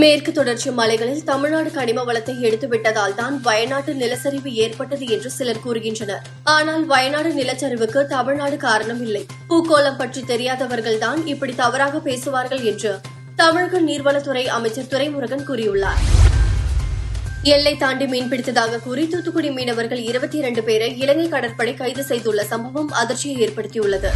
மேற்கு தொடர்ச்சி மலைகளில் தமிழ்நாடு கனிம வளத்தை எடுத்துவிட்டதால் தான் வயநாட்டு நிலச்சரிவு ஏற்பட்டது என்று சிலர் கூறுகின்றனர். ஆனால் வயநாடு நிலச்சரிவுக்கு தமிழ்நாடு காரணம் இல்லை. பூக்கோளம் பற்றி தெரியாதவர்கள் தான் இப்படி தவறாக பேசுவார்கள் என்று தமிழக நீர்வளத்துறை அமைச்சர் துரைமுருகன் கூறியுள்ளார். எல்லை தாண்டி மீன்பிடித்ததாக கூறி தூத்துக்குடி மீனவர்கள் இருபத்தி இரண்டு பேரை இலங்கை கடற்படை கைது செய்துள்ள சம்பவம் அதிர்ச்சியை ஏற்படுத்தியுள்ளது.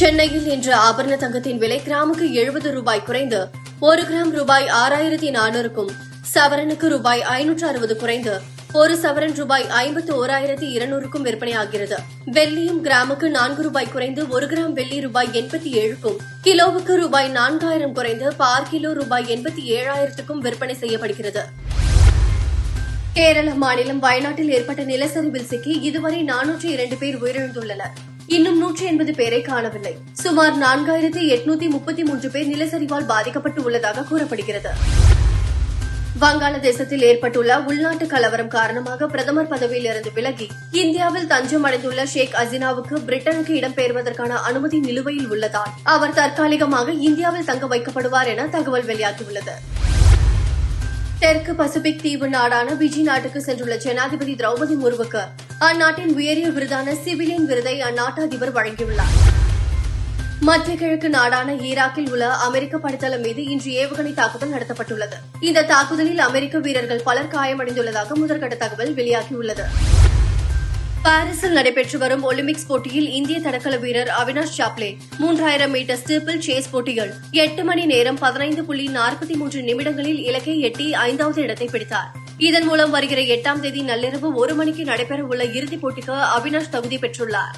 சென்னையில் இன்று ஆபரண தங்கத்தின் விலை கிராமுக்கு எழுபது ரூபாய் குறைந்து ஒரு கிராம் ரூபாய் ஆறாயிரத்தி நானூறுக்கும் சவரனுக்கு ரூபாய் ஐநூற்று அறுபது குறைந்து ஒரு சவரன் ரூபாய் ஐம்பத்து ஓராயிரத்தி இருநூறுக்கும் விற்பனையாகிறது. வெள்ளியும் கிராமுக்கு நான்கு ரூபாய் குறைந்து ஒரு கிராம் வெள்ளி ரூபாய் எண்பத்தி ஏழுக்கும் கிலோவுக்கு ரூபாய் நான்காயிரம் குறைந்து பார் கிலோ ரூபாய் எண்பத்தி ஏழாயிரத்துக்கும் விற்பனை செய்யப்படுகிறது. கேரள மாநிலம் வயநாட்டில் ஏற்பட்ட நிலச்சரிவில் சிக்கி இதுவரை நானூற்றி இரண்டு பேர் உயிரிழந்துள்ளனர். இன்னும் நூற்றி எண்பது பேரை காணவில்லை. சுமார் நான்காயிரத்தி எட்நூத்தி முப்பத்தி மூன்று பேர் நிலச்சரிவால் பாதிக்கப்பட்டு உள்ளதாக கூறப்படுகிறது. வங்காளதேசத்தில் ஏற்பட்டுள்ள உள்நாட்டு கலவரம் காரணமாக பிரதமர் பதவியிலிருந்து விலகி இந்தியாவில் தஞ்சம் அடைந்துள்ள ஷேக் அசினாவுக்கு பிரிட்டனுக்கு இடம்பெயர்வதற்கான அனுமதி நிலுவையில் உள்ளதால் அவர் தற்காலிகமாக இந்தியாவில் தங்க வைக்கப்படுவார் என தகவல் வெளியாகியுள்ளது. தெற்கு பசிபிக் தீவு நாடான பிஜி நாட்டுக்கு சென்றுள்ள ஜனாதிபதி திரௌபதி முர்முக்கு அந்நாட்டின் உயரிய விருதான சிவிலியன் விருதை அந்நாட்டு அதிபர் வழங்கியுள்ளார். மத்திய கிழக்கு நாடான ஈராக்கில் உள்ள அமெரிக்க படைத்தளம் மீது இன்று ஏவுகணை தாக்குதல் நடத்தப்பட்டுள்ளது. இந்த தாக்குதலில் அமெரிக்க வீரர்கள் பலர் காயமடைந்துள்ளதாக முதற்கட்ட தகவல் வெளியாகியுள்ளது. பாரிஸில் நடைபெற்று வரும் ஒலிம்பிக்ஸ் போட்டியில் இந்திய தடகள வீரர் அவினாஷ் சாப்ளே மூன்றாயிரம் மீட்டர் ஸ்டீப்பிள் சேஸ் போட்டிகள் எட்டு மணி நேரம் பதினைந்து புள்ளி நாற்பத்தி மூன்று நிமிடங்களில் இலக்கை எட்டி ஐந்தாவது இடத்தை பிடித்தார். இதன் மூலம் வருகிற எட்டாம் தேதி நள்ளிரவு ஒரு மணிக்கு நடைபெறவுள்ள இறுதிப் போட்டிக்கு அவினாஷ் தகுதி பெற்றுள்ளார்.